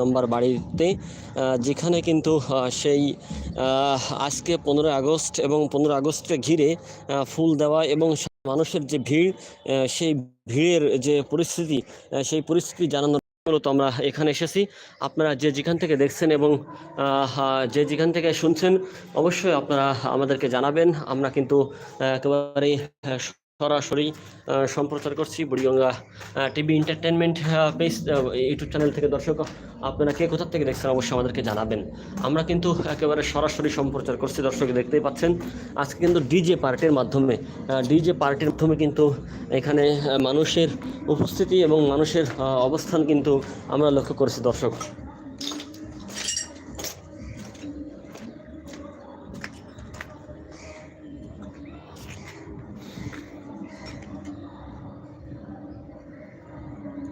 নম্বর বাড়িতে যেখানে কিন্তু সেই আজকে পনেরোই আগস্ট এবং পনেরোই আগস্টকে ঘিরে ফুল দেওয়া এবং মানুষের যে ভিড় সেই ভিড়ের যে পরিস্থিতি সেই পরিস্থিতি জানানোর মূলত আমরা এখানে এসেছি। আপনারা যে যেখান থেকে দেখছেন এবং যে যেখান থেকে শুনছেন অবশ্যই আপনারা আমাদেরকে জানাবেন। আমরা কিন্তু আহ, সরাসরি সম্প্রচার করছি Buriganga TV entertainment page YouTube channel থেকে। দর্শক, আপনারা কে কোথা থেকে দেখছেন অবশ্যই আমাদেরকে জানাবেন। আমরা কিন্তু একেবারে সরাসরি সম্প্রচার করছি, দর্শক দেখতেই পাচ্ছেন। আজকে কিন্তু ডিজে পার্টির মাধ্যমে ডিজে পার্টির মাধ্যমে কিন্তু এখানে মানুষের উপস্থিতি এবং মানুষের অবস্থান কিন্তু আমরা লক্ষ্য করেছি, দর্শক।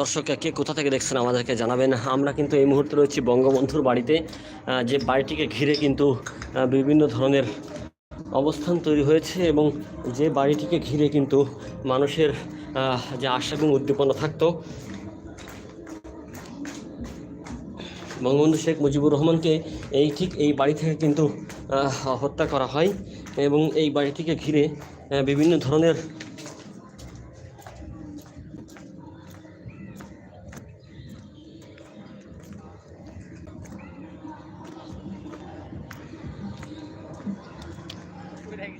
দর্শক, কে কোথা থেকে দেখছেন আমাদেরকে জানাবেন। আমরা কিন্তু এই মুহূর্তে রয়েছি বঙ্গবন্ধুর বাড়িতে। যে বাড়িটিকে ঘিরে কিন্তু বিভিন্ন ধরনের অবস্থান তৈরি হয়েছে এবং যে বাড়িটিকে ঘিরে কিন্তু মানুষের যে আশা এবং উদ্দীপনা থাকতো। বঙ্গবন্ধু শেখ মুজিবুর রহমানকে এই ঠিক এই বাড়ি থেকে কিন্তু হত্যা করা হয়। এবং এই বাড়িটিকে ঘিরে বিভিন্ন ধরনের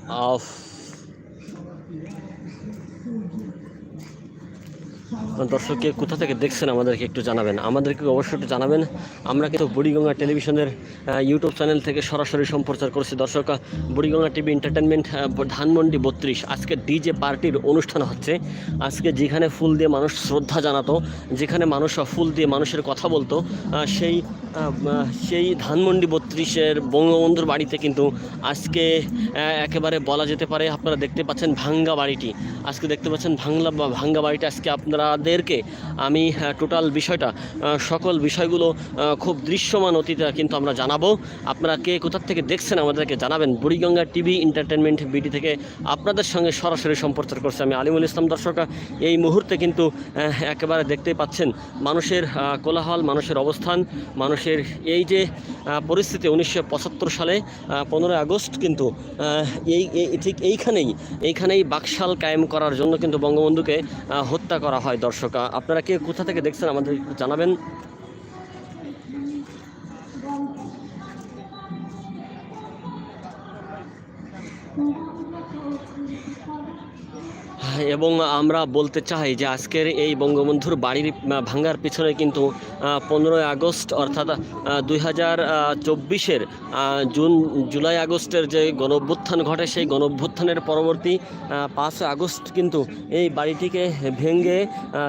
আহ, দর্শককে কোথা থেকে দেখছেন আমাদেরকে একটু জানাবেন। আমাদেরকে অবশ্যই একটু জানাবেন। আমরা কিন্তু বুড়িগঙ্গা টেলিভিশনের ইউটিউব চ্যানেল থেকে সরাসরি সম্প্রচার করছি। দর্শক, বুড়িগঙ্গা টিভি এন্টারটেনমেন্ট ধানমন্ডি বত্রিশ। আজকে ডিজে পার্টির অনুষ্ঠান হচ্ছে। আজকে যেখানে ফুল দিয়ে মানুষ শ্রদ্ধা জানাতো, যেখানে মানুষ ফুল দিয়ে মানুষের কথা বলতো সেই সেই ধানমন্ডি বত্রিশের বঙ্গবন্ধুর বাড়িতে কিন্তু আজকে একেবারে বলা যেতে পারে, আপনারা দেখতে পাচ্ছেন ভাঙ্গা বাড়িটি। আজকে দেখতে পাচ্ছেন বা ভাঙ্গা বাড়িটি। আজকে আপনাদেরকে আমি টোটাল বিষয়টা সকল বিষয়গুলো খুব দৃশ্যমান অতীতে কিন্তু আমরা জানাব। আপনারা কে কোথার থেকে দেখছেন আমাদেরকে জানাবেন। বুড়িগঙ্গা টিভি এন্টারটেনমেন্ট বিডি থেকে আপনাদের সঙ্গে সরাসরি সম্প্রচার করছে আমি আলিমুল ইসলাম দর্শক। এই মুহূর্তে কিন্তু একেবারে দেখতেই পাচ্ছেন মানুষের কোলাহল, মানুষের অবস্থান, মানুষের এই যে পরিস্থিতি উনিশশো পঁচাত্তর সালে পনেরোই আগস্ট কিন্তু এই- ঠিক এইখানেই এইখানেই বাকশাল কায়েম করার জন্য কিন্তু বঙ্গবন্ধুকে হত্যা করা হয় দর্শক। আহ, আপনারা কে কোথা থেকে দেখছেন আমাদের একটু জানাবেন। এবং আমরা বলতে চাই যে আজকের এই বঙ্গবন্ধুর বাড়ির ভাঙ্গার পিছনে কিন্তু পনেরোই আগস্ট, অর্থাৎ দুই হাজার চব্বিশের জুন, জুলাই আগস্টের যে গণভ্যুত্থান ঘটে, সেই গণভ্যুত্থানের পরবর্তী পাঁচ আগস্ট কিন্তু এই বাড়িটিকে ভেঙে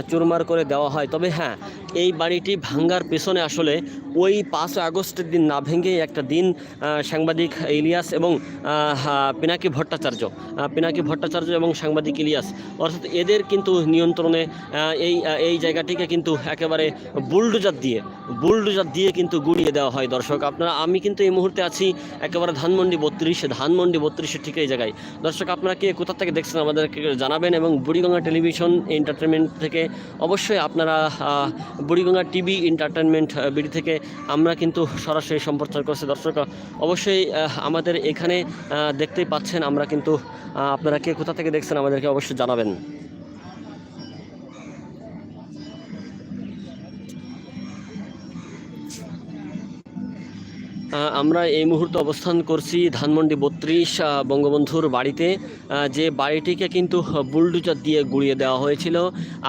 চুরমার করে দেওয়া হয়। তবে হ্যাঁ এই বাড়িটি ভাঙ্গার পেছনে আসলে ওই পাঁচ আগস্টের দিন না ভেঙে একটা দিন সাংবাদিক ইলিয়াস এবং পিনাকি ভট্টাচার্য পিনাকি ভট্টাচার্য এবং সাংবাদিক ইলিয়াস, অর্থাৎ এদের কিন্তু নিয়ন্ত্রণে এই এই জায়গাটিকে কিন্তু একেবারে বুলডোজার দিয়ে, বুলডোজার দিয়ে কিন্তু গুড়িয়ে দেওয়া হয় দর্শক। আপনারা, আমি কিন্তু এই মুহূর্তে আছি একেবারে ধানমন্ডি বত্রিশে ধানমন্ডি বত্রিশে ঠিক এই জায়গায়। দর্শক, আপনারা কে কোথা থেকে দেখছেন আমাদেরকে জানাবেন এবং বুড়িগঙ্গা টেলিভিশন এন্টারটেনমেন্ট থেকে অবশ্যই আপনারা বুড়িগঙ্গা টিভি এন্টারটেনমেন্ট বিডি থেকে আমরা কিন্তু সরাসরি সম্প্রচার করছি। দর্শক, অবশ্যই আমাদের এখানে দেখতেই পাচ্ছেন, আমরা কিন্তু আপনারা কে কোথা থেকে দেখছেন আমাদেরকে অবশ্যই জানাবেন। আমরা এই মুহূর্তে অবস্থান করছি ধানমন্ডি বত্রিশ বঙ্গবন্ধুর বাড়িতে। যে বাড়িটিকে কিন্তু বুলডুজার দিয়ে গুড়িয়ে দেওয়া হয়েছিল।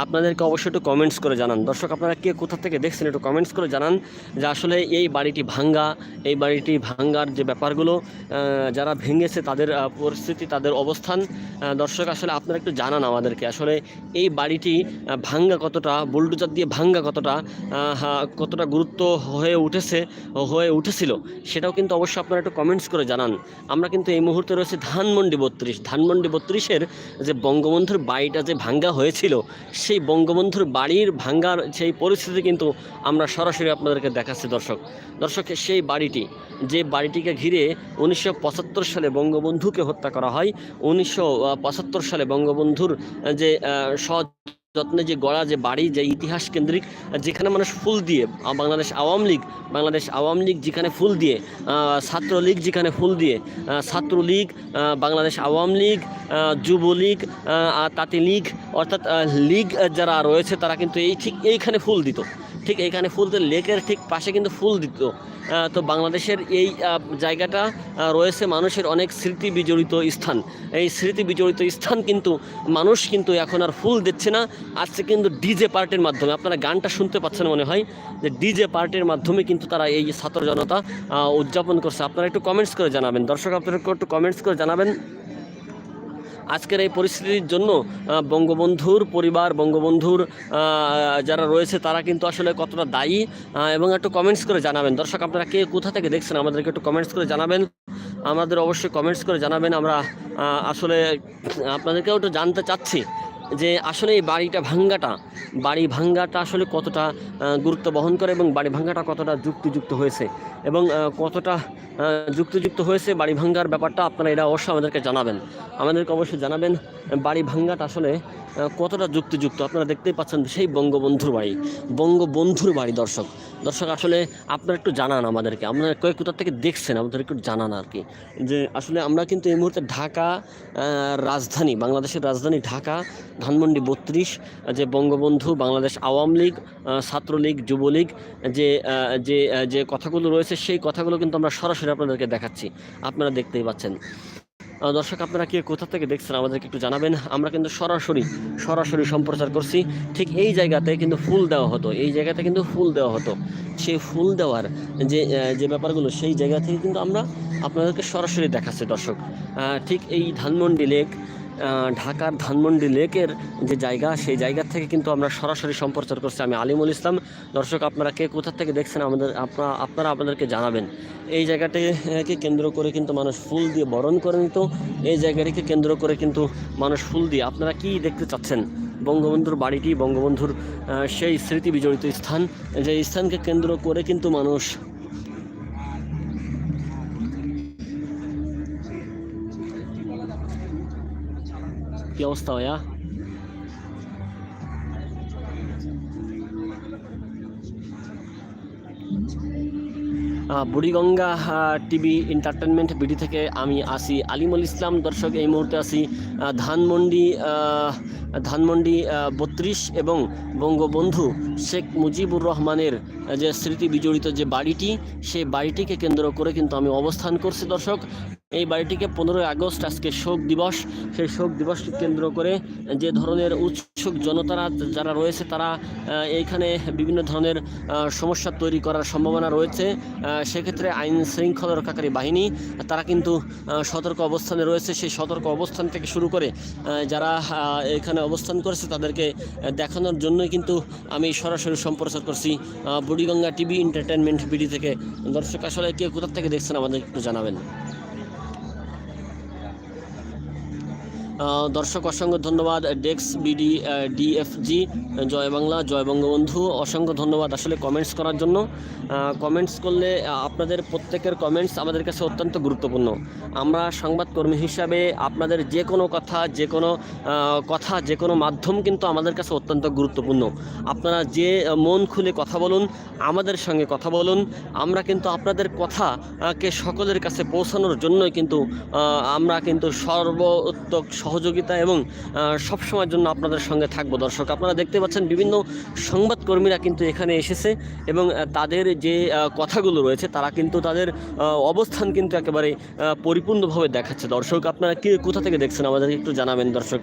আপনাদেরকে অবশ্যই একটু কমেন্টস করে জানান। দর্শক, আপনারা কে কোথা থেকে দেখছেন একটু কমেন্টস করে জানান যে আসলে এই বাড়িটি ভাঙ্গা, এই বাড়িটি ভাঙ্গার যে ব্যাপারগুলো যারা ভেঙেছে তাদের পরিস্থিতি, তাদের অবস্থান দর্শক, আসলে আপনারা একটু জানান আমাদেরকে। আসলে এই বাড়িটি ভাঙ্গা কতটা, বুলডুজার দিয়ে ভাঙ্গা কতটা কতটা গুরুত্ব হয়ে উঠেছে, হয়ে উঠেছিল? সেটাও কিন্তু অবশ্যই আপনারা একটু কমেন্টস করে জানান। আমরা কিন্তু এই মুহূর্তে রয়েছে ধানমন্ডি বত্রিশ। ধানমন্ডি বত্রিশের যে বঙ্গবন্ধুর বাড়িটা যে ভাঙ্গা হয়েছিল, সেই বঙ্গবন্ধুর বাড়ির ভাঙ্গার সেই পরিস্থিতি কিন্তু আমরা সরাসরি আপনাদেরকে দেখাচ্ছি, দর্শক। দর্শক, সেই বাড়িটি, যে বাড়িটিকে ঘিরে উনিশশো পঁচাত্তর সালে বঙ্গবন্ধুকে হত্যা করা হয়, উনিশশো পঁচাত্তর সালে বঙ্গবন্ধুর যে সৎ যত্নে যে গড়া, যে বাড়ি, যে ইতিহাস কেন্দ্রিক, যেখানে মানুষ ফুল দিয়ে বাংলাদেশ আওয়ামী লীগ, বাংলাদেশ আওয়ামী লীগ যেখানে ফুল দিয়ে ছাত্রলীগ যেখানে ফুল দিয়ে ছাত্রলীগ বাংলাদেশ আওয়ামী লীগ যুবলীগ তাঁতি লীগ অর্থাৎ লীগ যারা রয়েছে, তারা কিন্তু এই ঠিক এইখানে ফুল দিত। ঠিক এইখানে ফুল লেকের ঠিক পাশে কিন্তু ফুল দিত। তো বাংলাদেশের এই জায়গাটা রয়েছে মানুষের অনেক স্মৃতি বিজড়িত স্থান। এই স্মৃতি বিজড়িত স্থান কিন্তু, মানুষ কিন্তু এখন আর ফুল দিচ্ছে না। আসছে কিন্তু ডিজে পার্টির মাধ্যমে, আপনারা গানটা শুনতে পাচ্ছেন মনে হয়, যে ডিজে পার্টির মাধ্যমে কিন্তু তারা এই ছাত্র জনতা উদযাপন করছে। আপনারা একটু কমেন্টস করে জানাবেন। দর্শক, আপনারা একটু কমেন্টস করে জানাবেন। আজকের এই পরিস্থিতির জন্য বঙ্গবন্ধুর পরিবার, বঙ্গবন্ধুর যারা রয়েছে তারা কিন্তু আসলে কতটা দায়ী এবং একটু কমেন্টস করে জানাবেন। দর্শক, আপনারা কে, কোথা থেকে দেখছেন আমাদেরকে একটু কমেন্টস করে জানাবেন? আমাদের অবশ্যই কমেন্টস করে জানাবেন। আমরা আসলে আপনাদেরকেও একটু জানতে চাচ্ছি যে আসলে এই বাড়িটা ভাঙ্গাটা, বাড়ি ভাঙ্গাটা আসলে কতটা গুরুত্ব বহন করে এবং বাড়ি ভাঙ্গাটা কতটা যুক্তিযুক্ত হয়েছে এবং কতটা যুক্তিযুক্ত হয়েছে বাড়ি ভাঙ্গার ব্যাপারটা আপনারা এটা অবশ্যই আমাদেরকে জানাবেন। আমাদেরকে অবশ্যই জানাবেন, বাড়ি ভাঙ্গাটা আসলে কতটা যুক্তিযুক্ত আপনারা দেখতেই পাচ্ছেন সেই বঙ্গবন্ধুর বাড়ি বঙ্গবন্ধুর বাড়ি দর্শক। দর্শক, আসলে আপনারা একটু জানান আমাদেরকে, আপনারা কয়েক কোথা থেকে দেখছেন আমাদের একটু জানান আর কি। যে আসলে আমরা কিন্তু এই মুহূর্তে ঢাকা রাজধানী, বাংলাদেশের রাজধানী ঢাকা ধানমন্ডি বত্রিশ, যে বঙ্গবন্ধু, বাংলাদেশ আওয়ামী লীগ ছাত্রলীগ, যুবলীগ, যে যে যে কথাগুলো রয়েছে সেই কথাগুলো কিন্তু আমরা সরাসরি আপনাদেরকে দেখাচ্ছি। আপনারা দেখতেই পাচ্ছেন। দর্শক, আপনারা কে কোথা থেকে দেখছেন আমাদেরকে একটু জানাবেন? আমরা কিন্তু সরাসরি সরাসরি সম্প্রচার করছি। ঠিক এই জায়গাতে কিন্তু ফুল দেওয়া হতো, এই জায়গাতে কিন্তু ফুল দেওয়া হতো। সেই ফুল দেওয়ার যে যে ব্যাপারগুলো, সেই জায়গা থেকে কিন্তু আমরা আপনাদেরকে সরাসরি দেখাচ্ছি দর্শক। ঠিক এই ধানমন্ডি লেক ঢাকার ধানমন্ডি লেকের যে জায়গা, সেই জায়গা থেকে কিন্তু আমরা সরাসরি সম্প্রচার করছি আমি আলিমুল ইসলাম। দর্শক, আপনারা কে কোথা থেকে দেখছেন আমাদের আপনারা আপনারা আপনাদেরকে জানাবেন। এই জায়গাটাকে কেন্দ্র করে কিন্তু মানুষ ফুল দিয়ে বরণ করে নিত। এই জায়গাটিকে কেন্দ্র করে কিন্তু মানুষ ফুল দিয়ে আপনারা কি দেখতে চাচ্ছেন? বঙ্গবন্ধুর বাড়িটি, বঙ্গবন্ধুর সেই স্মৃতি বিজড়িত স্থান। যে স্থানকে কেন্দ্র করে কিন্তু মানুষ কি অবস্থা ভাইয়া? বুড়িগঙ্গা টিভি এন্টারটেনমেন্ট বিডি থেকে আমি আসি। আলিমুল ইসলাম দর্শক, এই মুহূর্তে আসি ধানমন্ডি ধানমন্ডি বত্রিশ এবং বঙ্গবন্ধু শেখ মুজিবুর রহমানের যে স্মৃতি বিজড়িত যে বাড়িটি সেই বাড়িটিকে কেন্দ্র করে কিন্তু আমি অবস্থান করছি দর্শক। এই বাড়িটিকে পনেরোই আগস্ট আজকে শোক দিবস। সেই শোক দিবসকে কেন্দ্র করে যে ধরনের উৎসুক জনতারা যারা রয়েছে, তারা এইখানে বিভিন্ন ধরনের সমস্যা তৈরি করার সম্ভাবনা রয়েছে। সেক্ষেত্রে আইন শৃঙ্খলা রক্ষাকারী বাহিনী, তারা কিন্তু সতর্ক অবস্থানে রয়েছে। সেই সতর্ক অবস্থান থেকে শুরু করে যারা এখানে অবস্থান করেছে, তাদেরকে দেখানোর জন্যই কিন্তু আমি সরাসরি সম্প্রচার করছি বুড়িগঙ্গা টিভি এন্টারটেনমেন্ট বিডি থেকে। দর্শক, আসলে কে কোথা থেকে দেখছেন আমাদের একটু জানাবেন। দর্শক, অসংখ্য ধন্যবাদ, ডেক্স বিডি ডিএফজি, জয় বাংলা, জয় বঙ্গবন্ধু। অসংখ্য ধন্যবাদ আসলে কমেন্টস করার জন্য। কমেন্টস করলে আপনাদের প্রত্যেকের কমেন্টস আমাদের কাছে অত্যন্ত গুরুত্বপূর্ণ। আমরা সংবাদকর্মী হিসাবে আপনাদের যে কোনো কথা, যে কোনো কথা, যে কোনো মাধ্যম কিন্তু আমাদের কাছে অত্যন্ত গুরুত্বপূর্ণ। আপনারা যে মন খুলে কথা বলুন, আমাদের সঙ্গে কথা বলুন, আমরা কিন্তু আপনাদের কথাকে সকলের কাছে পৌঁছানোর জন্যই কিন্তু আমরা কিন্তু সর্বোত্তক সহযোগিতা এবং সব সময়ের জন্য আপনাদের সঙ্গে থাকব। দর্শক, আপনারা দেখতে পাচ্ছেন বিভিন্ন সংবাদকর্মীরা কিন্তু এখানে এসেছে এবং তাদের যে কথাগুলো রয়েছে, তারা কিন্তু তাদের অবস্থান কিন্তু একেবারে পরিপূর্ণভাবে দেখাচ্ছে। দর্শক, আপনারা কি, কোথা থেকে দেখছেন আমাদেরকে একটু জানাবেন, দর্শক?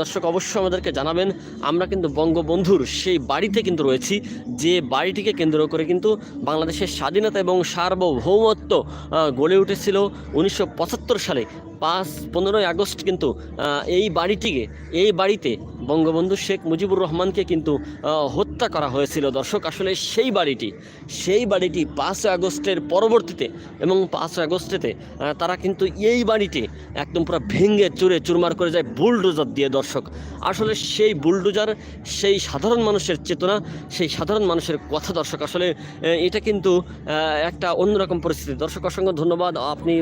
দর্শক, অবশ্যই আমাদেরকে জানাবেন। আমরা কিন্তু বঙ্গবন্ধুর সেই বাড়িতে কিন্তু রয়েছি, যে বাড়িটিকে কেন্দ্র করে কিন্তু বাংলাদেশের স্বাধীনতা এবং সার্বভৌমত্ব গড়ে উঠেছিল উনিশশো পঁচাত্তর সালে। পাঁচ, পনেরোই আগস্ট কিন্তু এই বাড়িটিকে, এই বাড়িতে বঙ্গবন্ধু শেখ মুজিবুর রহমানকে কিন্তু হত্যা করা হয়েছিল। দর্শক, আসলে সেই বাড়িটি সেই বাড়িটি পাঁচই আগস্টের পরবর্তীতে এবং পাঁচই আগস্টেতে তারা কিন্তু এই বাড়িটি একদম পুরো ভেঙে চুরে চুরমার করে যায় বুলডোজার দিয়ে। দর্শক, আসলে সেই বুলডোজার সেই সাধারণ মানুষের চেতনা, সেই সাধারণ মানুষের কথা দর্শক, আসলে এটা কিন্তু একটা অন্যরকম পরিস্থিতি। দর্শক, অসংখ্য ধন্যবাদ। আপনি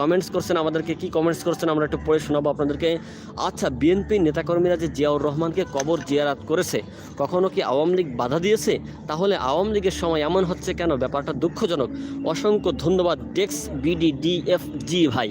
কমেন্টস করছেন আমাদেরকে, কি কমেন্টস করছেন আমরা একটু পড়ে শোনাবো আপনাদেরকে। আচ্ছা বিএনপি নেতাকর্মীরা যে জিয়াউর রহমানকে কবর জিয়ারাত করেছে, কখনো কি আওয়ামী লীগ বাধা দিয়েছে? তাহলে আওয়ামী লীগের সময় এমন হচ্ছে কেন? ব্যাপারটা দুঃখজনক। অসংখ্য ধন্যবাদ ডেক্স বিডি ডিএফজি ভাই।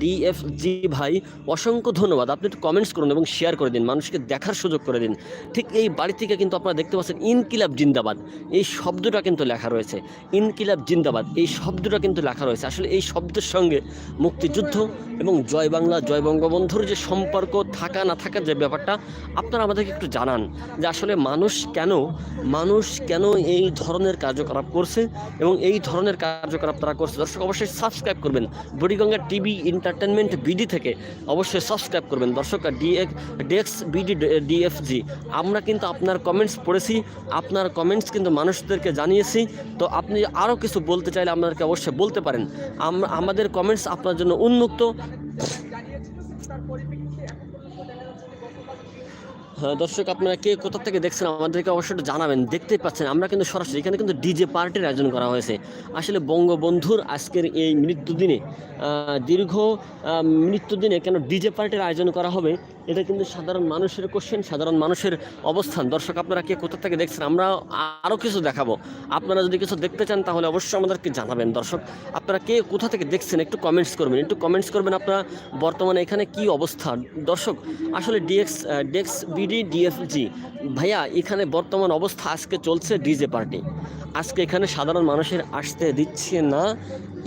ডিএফজি ভাই, অসংখ্য ধন্যবাদ। আপনি একটু কমেন্টস করুন এবং শেয়ার করে দিন, মানুষকে দেখার সুযোগ করে দিন। ঠিক এই বাড়ি থেকে কিন্তু আপনারা দেখতে পাচ্ছেন ইনকিলাব জিন্দাবাদ। এই শব্দটা কিন্তু লেখা রয়েছে। ইনকিলাব জিন্দাবাদ, এই শব্দটা কিন্তু লেখা রয়েছে। আসলে এই শব্দের সঙ্গে মুক্তিযুদ্ধ এবং জয় বাংলা, জয় বঙ্গবন্ধুর যে সম্পর্ক থাকা না থাকার যে ব্যাপারটা, আপনারা আমাদেরকে একটু জানান যে আসলে মানুষ কেন মানুষ কেন এই ধরনের কার্যকলাপ করছে এবং এই ধরনের কার্যকলাপ তারা করছে। দর্শক, অবশ্যই সাবস্ক্রাইব করবেন। বুড়িগঙ্গা টিভি এন্টারটেনমেন্ট বিডি থেকে অবশ্যই সাবস্ক্রাইব করবেন। দর্শক ডিএক্স ডেক্স বিডি ডিএফজি আমরা কিন্তু আপনার কমেন্টস পড়েছি, আপনার কমেন্টস কিন্তু মানুষদেরকে জানিয়েছি। তো আপনি আরও কিছু বলতে চাইলে আপনাদেরকে অবশ্যই বলতে পারেন। আমাদের কমেন্টস আপনার জন্য উন্মুক্ত। দর্শক, আপনারা কে কোথা থেকে দেখছেন আমাদেরকে অবশ্যই জানাবেন। দেখতেই পাচ্ছেন, আমরা কিন্তু সরাসরি এখানে কিন্তু ডিজে পার্টির আয়োজন করা হয়েছে। আসলে বঙ্গবন্ধুর আজকের এই মৃত্যুদিনে দীর্ঘ মৃত্যুদিনে কেন ডিজে পার্টির আয়োজন করা হবে এটা কিন্তু সাধারণ মানুষের কোশ্চেন সাধারণ মানুষের অবস্থান। দর্শক, আপনারা কে, কোথা থেকে দেখছেন? আমরা আরও কিছু দেখাবো। আপনারা যদি কিছু দেখতে চান, তাহলে অবশ্যই আমাদেরকে জানাবেন। দর্শক, আপনারা কে, কোথা থেকে দেখছেন? একটু কমেন্টস করবেন। একটু কমেন্টস করবেন আপনারা বর্তমানে এখানে কি অবস্থা? দর্শক, আসলে ডিএক্স ডেক্স বিডি ডিএফজি ভাইয়া, এখানে বর্তমান অবস্থা আজকে চলছে ডিজে পার্টি আজকে এখানে সাধারণ মানুষের আসতে দিচ্ছে না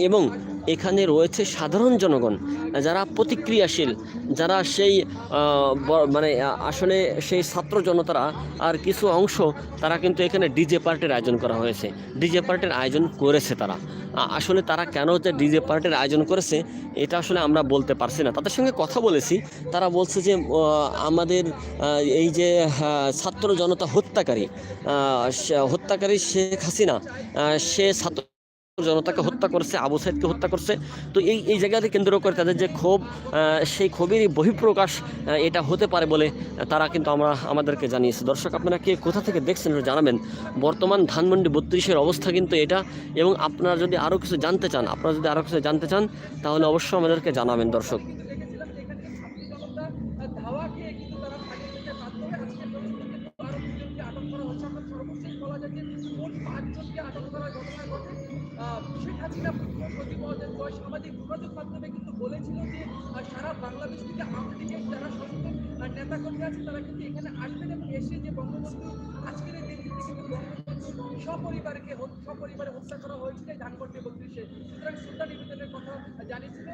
এবং এখানে রয়েছে সাধারণ জনগণ, যারা প্রতিক্রিয়াশীল, যারা সেই মানে আসলে সেই ছাত্র জনতারা আর কিছু অংশ, তারা কিন্তু এখানে ডিজে পার্টির আয়োজন করা হয়েছে। ডিজে পার্টির আয়োজন করেছে তারা। আসলে তারা কেন যে ডিজে পার্টির আয়োজন করেছে, এটা আসলে আমরা বলতে পারছি না। তাদের সঙ্গে কথা বলেছি। তারা বলছে যে আমাদের এই যে ছাত্র জনতা হত্যাকারী হত্যাকারী শেখ হাসিনা সে ছাত্র জনতাকে হত্যা করছে, আবু সাইদকে হত্যা করছে। তো এই এই জায়গাতে কেন্দ্র করে তাদের যে ক্ষোভ সেই ক্ষোভেরই বহিঃপ্রকাশ এটা হতে পারে বলে তারা কিন্তু আমরা, আমাদেরকে জানিয়েছে। দর্শক, আপনারা কে, কোথা থেকে দেখছেন জানাবেন। বর্তমান ধানমন্ডি বত্রিশের অবস্থা কিন্তু এটা। এবং আপনারা যদি আরও কিছু জানতে চান, আপনারা যদি আরও কিছু জানতে চান, তাহলে অবশ্যই আমাদেরকে জানাবেন দর্শক। শেখ হাসিনা প্রতি ওয়াজেদ জয় সামাজিক যোগাযোগ মাধ্যমে কিন্তু বলেছিল যে সারা বাংলাদেশ থেকে আওয়ামী লীগের যারা সচেতন নেতা কর্মী আছে, তারা কিন্তু এখানে আসবেন এবং এসে যে বঙ্গবন্ধু আজকের এই দিনটিতে কিন্তু সপরিবারকে সপরিবারে হত্যা করা হয়েছিল ধানমন্ডি বত্রিশে সুতরাং শ্রদ্ধা নিবেদনের কথা জানিয়েছিল।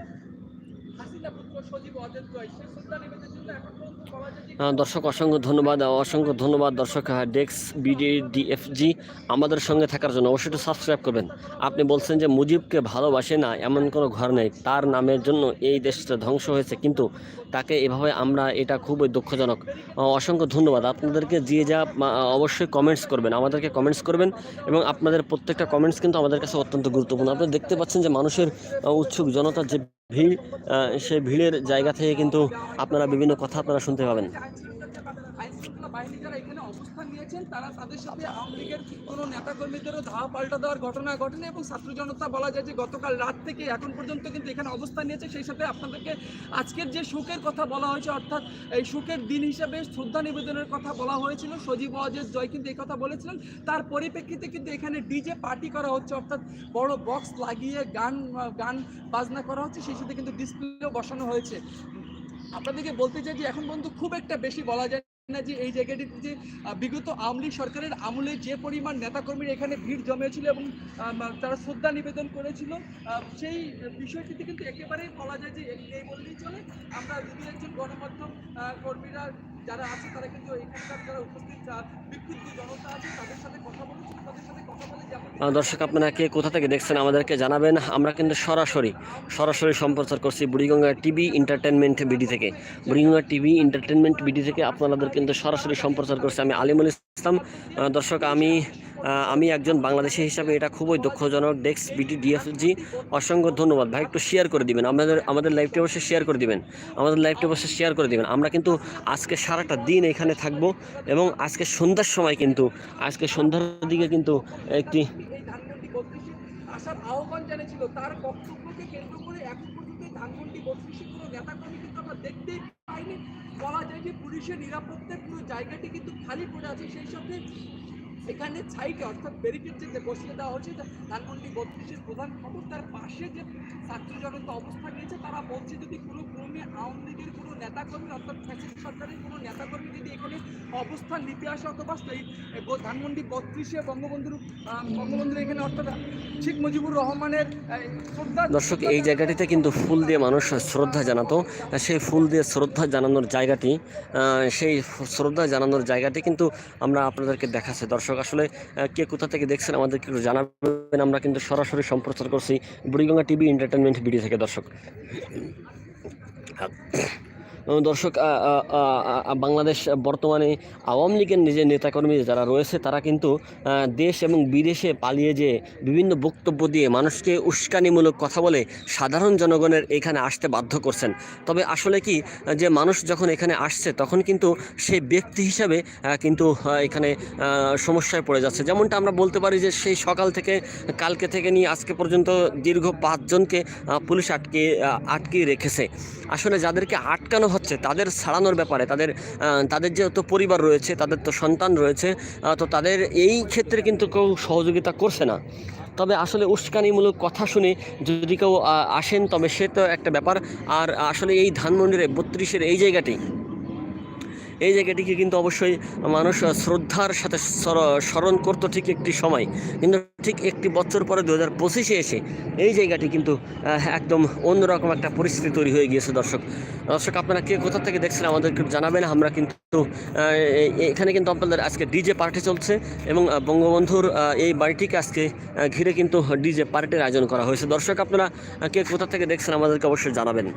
দর্শক অসংখ্য ধন্যবাদ অসংখ্য ধন্যবাদ দর্শক আহ, ডেক্স বিডি ডিএফজি আমাদের সঙ্গে থাকার জন্য। অবশ্যই একটু সাবস্ক্রাইব করবেন। আপনি বলছেন যে মুজিবকে ভালোবাসে না এমন কোনো ঘর নেই। তার নামের জন্য এই দেশটা ধ্বংস হয়েছে কিন্তু তাকে এভাবে আমরা এটা খুবই দুঃখজনক। অসংখ্য ধন্যবাদ। আপনাদেরকে যে যা অবশ্যই কমেন্টস করবেন আমাদেরকে কমেন্টস করবেন এবং আপনাদের প্রত্যেকটা কমেন্টস কিন্তু আমাদের কাছে অত্যন্ত গুরুত্বপূর্ণ। আপনি দেখতে পাচ্ছেন যে মানুষের উৎসুক জনতার যে ভিড় সেই ভিড়ের জায়গা থেকে কিন্তু আপনারা বিভিন্ন কথা আপনারা শুনতে পাবেন আইন শৃঙ্খলা বাহিনী যারা এখানে অবস্থান নিয়েছেন তারা তাদের সাথে আওয়ামী লীগের কোনো নেতাকর্মীদেরও ধাওয়া পাল্টা দেওয়ার ঘটনা ঘটেনি এবং ছাত্র জনতা বলা যায় যে গতকাল রাত থেকে এখন পর্যন্ত কিন্তু এখানে অবস্থান নিয়েছে। সেই সাথে আপনাদেরকে আজকের যে শোকের কথা বলা হয়েছে, অর্থাৎ এই শোকের দিন হিসাবে শ্রদ্ধা নিবেদনের কথা বলা হয়েছিল, সজীব ওয়াজেদ জয় কিন্তু এই কথা বলেছিলেন। তার পরিপ্রেক্ষিতে কিন্তু এখানে ডিজে পার্টি করা হচ্ছে, অর্থাৎ বড় বক্স লাগিয়ে গান গান বাজনা করা হচ্ছে, সেই সাথে কিন্তু ডিসপ্লেও বসানো হয়েছে। আপনাদেরকে বলতে চাই যে এখন পর্যন্ত খুব একটা বেশি বলা যায় না যে এই জায়গাটিতে যে বিগত আমলি সরকারের আমলে যে পরিমাণ নেতাকর্মীর এখানে ভিড় জমেছিল এবং তারা শ্রদ্ধা নিবেদন করেছিল সেই বিষয়টিতে কিন্তু একেবারেই বলা যায় যে এই- বললেই চলে। আমরা যদি একজন গণমাধ্যম কর্মীরা যারা আছে তারা কিন্তু এখানকার যারা উপস্থিত বিক্ষুব্ধ জনতা আছে, তাদের সাথে কথা বলেছিল তাদের সাথে কথা বলে দর্শক, আপনারা কে কোথা থেকে দেখছেন আমাদেরকে জানাবেন। আমরা কিন্তু সরাসরি সরাসরি সম্প্রচার করছি বুড়িগঙ্গা টিভি এন্টারটেনমেন্ট বিডি থেকে। বুড়িগঙ্গা টিভি এন্টারটেনমেন্ট বিডি থেকে আপনাদের কিন্তু সরাসরি সম্প্রচার করছি আমি আলিমুল ইসলাম। দর্শক, আমি আমি একজন বাংলাদেশি হিসাবে এটা খুবই দুঃখজনক। ডেক্স বিটি ডিএফজি অসংখ্য ধন্যবাদ। ভাই, একটু শেয়ার করে দিবেন। আমাদের আমাদের লাইভটি অবশ্যই শেয়ার করে দিবেন। আমাদের লাইভটি অবশ্যই শেয়ার করে দিবেন। আমরা কিন্তু আজকে সারাটা দিন এখানে থাকব এবং আজকে সন্ধ্যার সময় কিন্তু, আজকে সন্ধ্যার দিকে কিন্তু একটি পুলিশের নিরাপত্তার পুরো জায়গাটি কিন্তু খালি পড়ে আছে সেই সাথে এখানে সাইডে অর্থাৎ ব্যারিকেড যে বসিয়ে দেওয়া হচ্ছে তা ধানমন্ডি বত্রিশের প্রধান খবর, তার পাশে যে ছাত্র জনতা অবস্থান নিয়েছে, তারা বলছে যদি কোনো ক্রমে আওয়ামী লীগের কোনো নেতাকর্মী, অর্থাৎ ফ্যাসিস্ট সরকারের কোনো নেতাকর্মী যদি এখানে অবস্থান নিতে আসে অথবা সেই ধানমন্ডি বত্রিশে বঙ্গবন্ধুর বঙ্গবন্ধুর এখানে অর্থাৎ শেখ মুজিবুর রহমানের দর্শক, এই জায়গাটিতে কিন্তু ফুল দিয়ে মানুষ শ্রদ্ধা জানাতো। সেই ফুল দিয়ে শ্রদ্ধা জানানোর জায়গাটি সেই শ্রদ্ধা জানানোর জায়গাটি কিন্তু আমরা আপনাদেরকে দেখাচ্ছি। দর্শক আসলে কে কোথা থেকে দেখছেন আমাদেরকে একটু জানাবেন। আমরা কিন্তু সরাসরি সম্প্রচার করছি বুড়িগঙ্গা টিভি এন্টারটেনমেন্ট ভিডিও থেকে, দর্শক। দর্শক বাংলাদেশ বর্তমানে আওয়ামী লীগের নিজের নেতাকর্মী যারা রয়েছে তারা কিন্তু দেশ এবং বিদেশে পালিয়ে যে বিভিন্ন বক্তব্য দিয়ে মানুষকে উস্কানিমূলক কথা বলে সাধারণ জনগণের এখানে আসতে বাধ্য করছেন। তবে আসলে কি যে মানুষ যখন এখানে আসছে তখন কিন্তু সেই ব্যক্তি হিসাবে কিন্তু এখানে সমস্যায় পড়ে যাচ্ছে। যেমনটা আমরা বলতে পারি যে সেই সকাল থেকে কালকে থেকে নিয়ে আজকে পর্যন্ত দীর্ঘ পাঁচজনকে পুলিশ আটকে আহ, আটকে রেখেছে। আসলে যাদেরকে আটকানো হচ্ছে, তাদের ছাড়ানোর ব্যাপারে, তাদের তাদের তাদের যেহেতু পরিবার রয়েছে, তাদের তো সন্তান রয়েছে তো তাদের এই ক্ষেত্রে কিন্তু কেউ সহযোগিতা করছে না। তবে আসলে উস্কানিমূলক কথা শুনে যদি কেউ আসেন, তবে সে তো একটা ব্যাপার। আর আসলে এই ধানমন্ডিরে বত্রিশের এই জায়গাটি এই জায়গাটিকে কিন্তু অবশ্যই মানুষ শ্রদ্ধার সাথে স্মরণ করতো ঠিক একটি সময়। কিন্তু ঠিক একটি বছর পরে দু হাজার পঁচিশে এসে এই জায়গাটি কিন্তু একদম অন্যরকম একটা পরিস্থিতি তৈরি হয়ে গিয়েছে দর্শক। দর্শক, আপনারা কে কোথা থেকে দেখছেন আমাদেরকে জানাবেন। আমরা কিন্তু এখানে কিন্তু আপনাদের আজকে ডিজে পার্টি চলছে এবং বঙ্গবন্ধুর এই বাড়িটিকে আজকে ঘিরে কিন্তু ডিজে পার্টির আয়োজন করা হয়েছে। দর্শক, আপনারা কে কোথা থেকে দেখছেন আমাদেরকে অবশ্যই জানাবেন।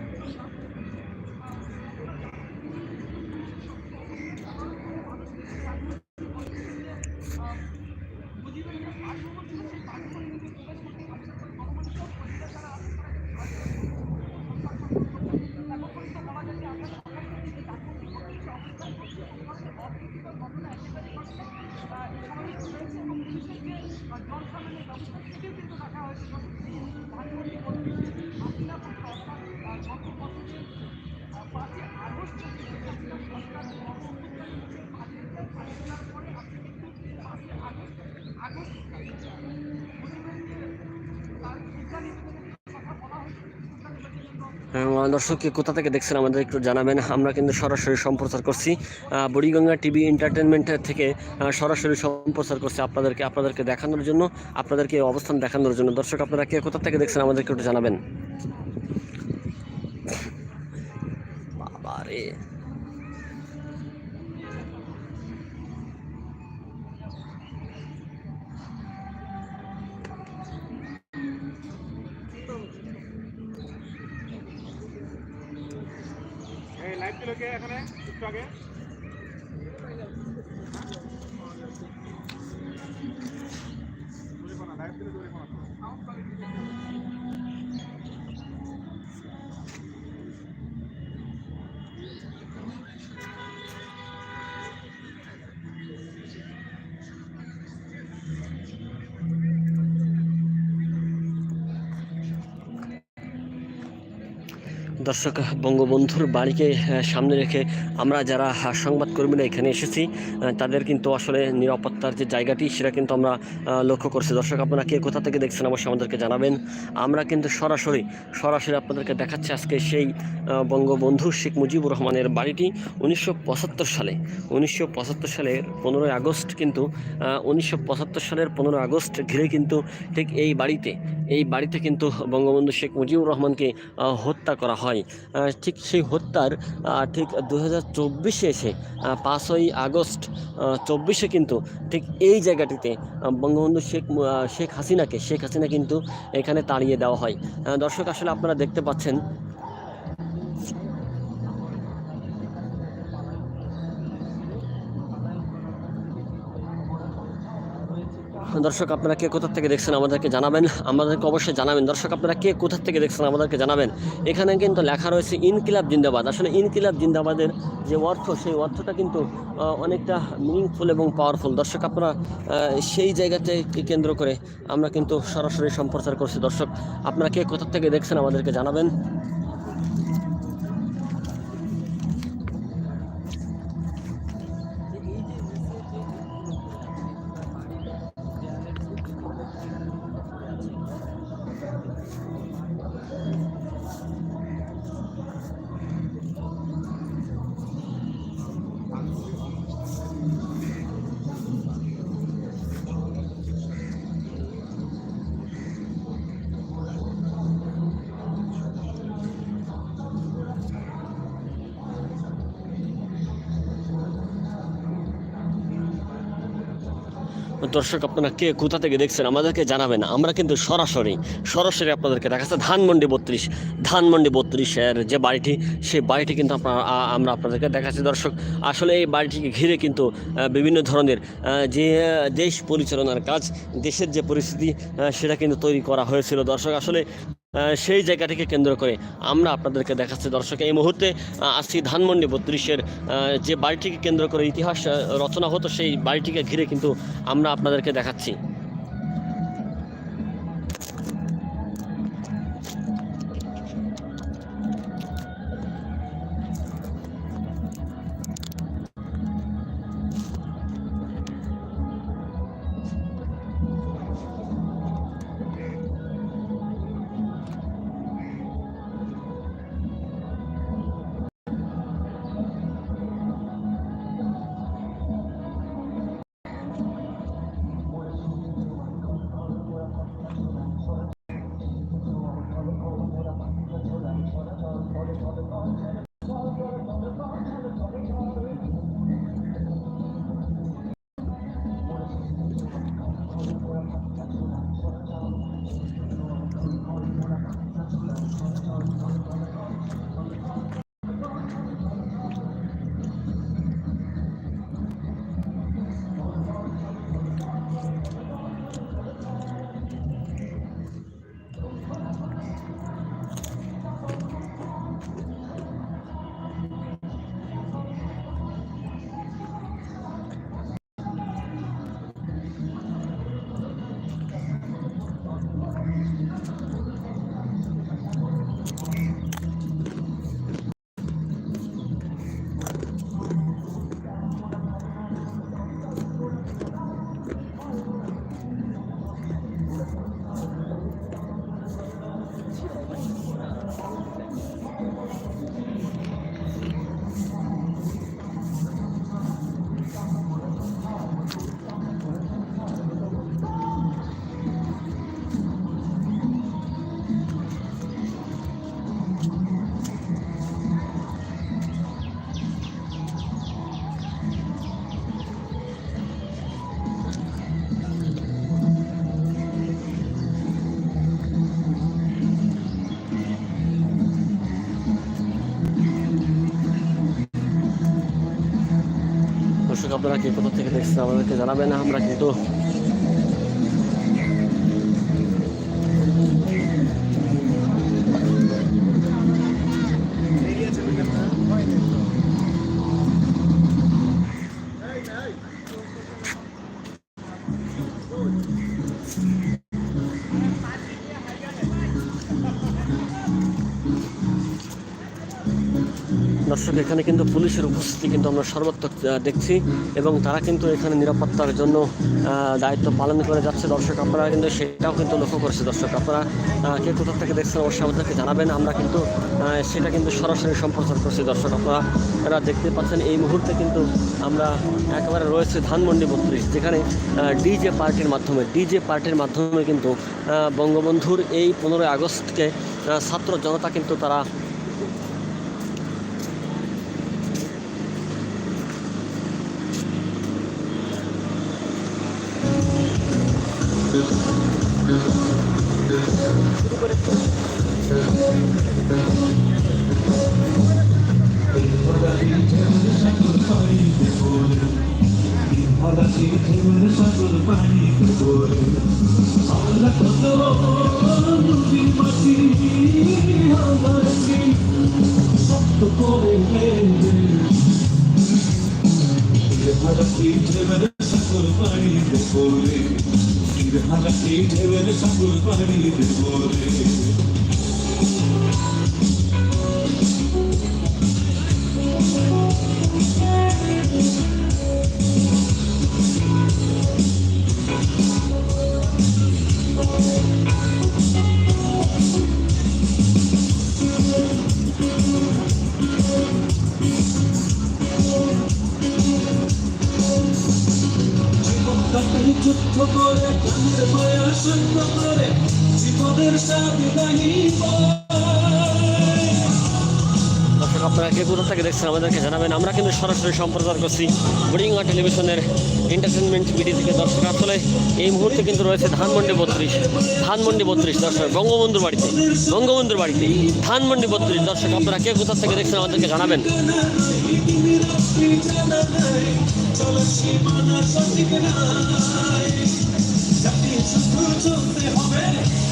দর্শক কোথা থেকে দেখছেন আমাদের একটু জানাবেন। আমরা কিন্তু সরাসরি সম্প্রচার করছি বুড়িগঙ্গা টিভি এন্টারটেনমেন্ট থেকে সরাসরি সম্প্রচার করছি আপনাদেরকে আপনাদেরকে দেখানোর জন্য, আপনাদেরকে অবস্থান দেখানোর জন্য। দর্শক, আপনারা কে, কোথা থেকে দেখছেন আমাদেরকে একটু জানাবেন? বাবারে। এই এখানে একটু দর্শক, বঙ্গবন্ধুর বাড়িকে সামনে রেখে আমরা যারা সংবাদকর্মীরা এখানে এসেছি তাদের কিন্তু আসলে নিরাপত্তার যে জায়গাটি, সেটা কিন্তু আমরা লক্ষ্য করছি। দর্শক, আপনারা কে কোথা থেকে দেখছেন অবশ্যই আমাদেরকে জানাবেন। আমরা কিন্তু সরাসরি সরাসরি আপনাদেরকে দেখাচ্ছি আজকে সেই বঙ্গবন্ধু শেখ মুজিবুর রহমানের বাড়িটি। উনিশশো পঁচাত্তর সালে, উনিশশো পঁচাত্তর সালের পনেরোই আগস্ট কিন্তু উনিশশো পঁচাত্তর সালের পনেরোই আগস্ট ঘিরে কিন্তু ঠিক এই বাড়িতে এই বাড়িতে কিন্তু বঙ্গবন্ধু শেখ মুজিবুর রহমানকে হত্যা করা হয়। আহ, ঠিক সেই হত্যার ঠিক দু হাজার চব্বিশে এসে পাঁচই আগস্ট চব্বিশে কিন্তু ঠিক এই জায়গাটিতে বঙ্গবন্ধু শেখ শেখ হাসিনাকে শেখ হাসিনা কিন্তু এখানে তাড়িয়ে দেওয়া হয়। দর্শক আসলে আপনারা দেখতে পাচ্ছেন দর্শক, আপনারা কে কোথা থেকে দেখছেন আমাদেরকে জানাবেন। আমাদেরকে অবশ্যই জানাবেন। দর্শক, আপনারা কে কোথা থেকে দেখছেন আমাদেরকে জানাবেন। এখানে কিন্তু লেখা রয়েছে ইনকিলাব জিন্দাবাদ। আসলে ইনকিলাব জিন্দাবাদের যে অর্থ, সেই অর্থটা কিন্তু অনেকটা মিনিংফুল এবং পাওয়ারফুল দর্শক, আপনারা সেই জায়গাতে কেন্দ্র করে আমরা কিন্তু সরাসরি সম্প্রচার করছি। দর্শক, আপনারা কে কোথা থেকে দেখছেন আমাদেরকে জানাবেন। দর্শক, আপনারা কে, কোথা থেকে দেখছেন, আমাদেরকে জানাবেন। আমরা কিন্তু সরাসরি সরাসরি আপনাদেরকে দেখাচ্ছে ধানমন্ডি বত্রিশ, ধানমন্ডি বত্রিশের যে বাড়িটি, সেই বাড়িটি কিন্তু আপনারা আমরা আপনাদেরকে দেখাচ্ছি। দর্শক, আসলে এই বাড়িটিকে ঘিরে কিন্তু বিভিন্ন ধরনের যে, দেশ পরিচালনার কাজ, দেশের যে পরিস্থিতি সেটা কিন্তু তৈরি করা হয়েছিল। দর্শক, আসলে সেই জায়গাটিকে কেন্দ্র করে আমরা আপনাদেরকে দেখাচ্ছি। দর্শক, এই মুহূর্তে আসছি ধানমন্ডি বত্রিশের যে বাড়িটিকে কেন্দ্র করে ইতিহাস রচনা হতো, সেই বাড়িটিকে ঘিরে কিন্তু আমরা আপনাদেরকে দেখাচ্ছি। আপনারা কি কোথা থেকে দেখছেন আমাদেরকে জানাবেন আমরা কিন্তু দর্শক, এখানে কিন্তু পুলিশের উপস্থিতি কিন্তু আমরা সর্বত্র দেখছি এবং তারা কিন্তু এখানে নিরাপত্তার জন্য দায়িত্ব পালন করে যাচ্ছে। দর্শক, আপনারা কিন্তু সেটাও কিন্তু লক্ষ্য করছে। দর্শক, আপনারা কে কোথা থেকে দেখছেন অবশ্যই আমাদেরকে জানাবেন। আমরা কিন্তু সেটা কিন্তু সরাসরি সম্প্রচার করছি। দর্শক, আপনারা, এরা দেখতে পাচ্ছেন, এই মুহূর্তে কিন্তু আমরা একেবারে রয়েছে ধানমন্ডি বত্রিশ, যেখানে ডিজে পার্টির মাধ্যমে, ডিজে পার্টির মাধ্যমে কিন্তু বঙ্গবন্ধুর এই পনেরোই আগস্টকে ছাত্র জনতা কিন্তু তারা শুরু করে Thank you. Hangisi devre sapır bari the boy যুদ্ধ করে প্রাণের মায়া সঙ্গ করে জীবনের সাথে নাহি দর্শক, আপনারা কে কোথা থেকে দেখছেন, আমাদেরকে জানাবেন, আমরা কিন্তু সরাসরি সম্প্রচার করছি বুড়িঙ্গা টেলিভিশনের এন্টারটেনমেন্ট বিডি থেকে। দর্শক, আসলে এই মুহূর্তে কিন্তু রয়েছে ধানমন্ডি বত্রিশ ধানমন্ডি বত্রিশ। দর্শক, বঙ্গবন্ধুর বাড়িতে বঙ্গবন্ধুর বাড়িতে ধানমন্ডি বত্রিশ। দর্শক, আপনারা কে কোথা থেকে দেখছেন, আমাদেরকে জানাবেন। চলো সীমানা সঠিক নাই জাতি শুধু চলতে হবে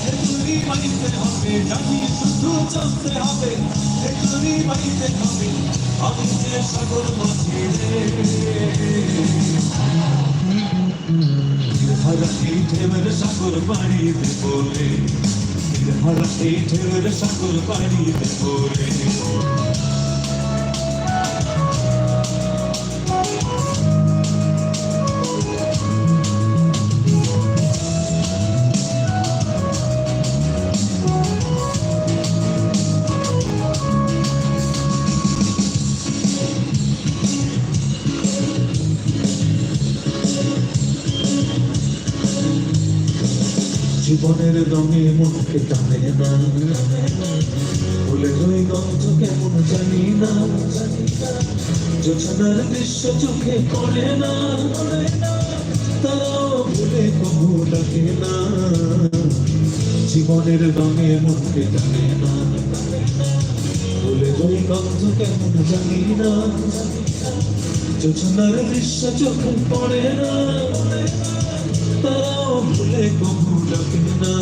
এগুলি মানিতে হবে জাতি শুধু চলতে হবে এগুলি মানিতে হবে আমি যে সাগর মাঝি হারা এই ঢেউয়ের সাগর পানিতে পড়ে হারা এই ঢেউয়ের সাগর পানিতে পড়ে জীবনের রঙে মনকে টানে না। ভুলে ওই গন্ধ কেমন জানি না। যোজনার দৃশ্য চোখে পড়ে না। তারাও ভুলে কবু ডাকে না। জীবনের রঙে মনকে টানে না। ভুলে ওই গন্ধ কেমন জানি না। যোজনার দৃশ্য চোখে পড়ে না। তারাও ভুলে কবু ডাকে না।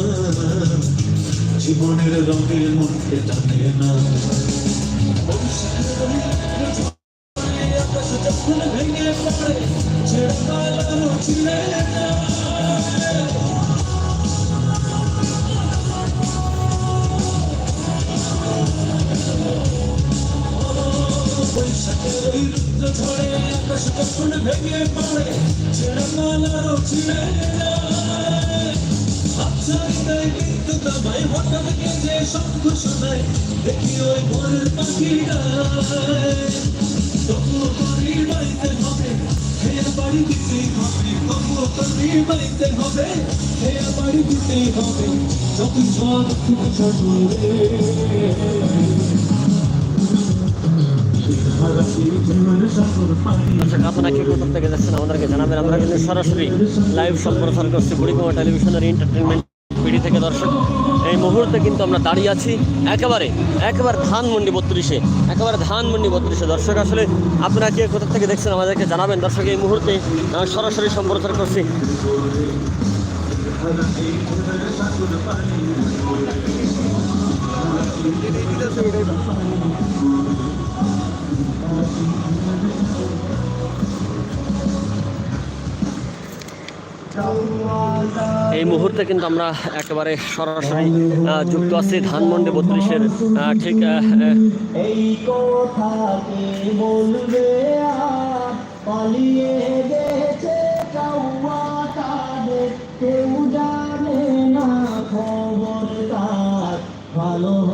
জীবনের রঙের মনকে টানে না। ভেঙে পড়ে ছেড়ে দেখি কে কোথা থেকে দেখছেন, আমাদেরকে জানাবেন। আমরা কিন্তু সরাসরি লাইভ সম্প্রচার করছি বুড়িগঙ্গা টেলিভিশনের এন্টারটেনমেন্ট বিডি থেকে দর্শক। মুহূর্তে কিন্তু আমরা দাঁড়িয়ে আছি একেবারে একেবারে ধানমন্ডি বত্রিশে, একেবারে ধানমন্ডি বত্রিশে। দর্শক, আসলে আপনারা কে কোথা থেকে দেখছেন আমাদেরকে জানাবেন। দর্শক, এই মুহূর্তে সরাসরি সম্প্রচার করছি। এই মুহূর্তে কিন্তু আমরা একেবারে সরাসরি যুক্ত আছি ধানমন্ডি বত্রিশের ঠিক ভালো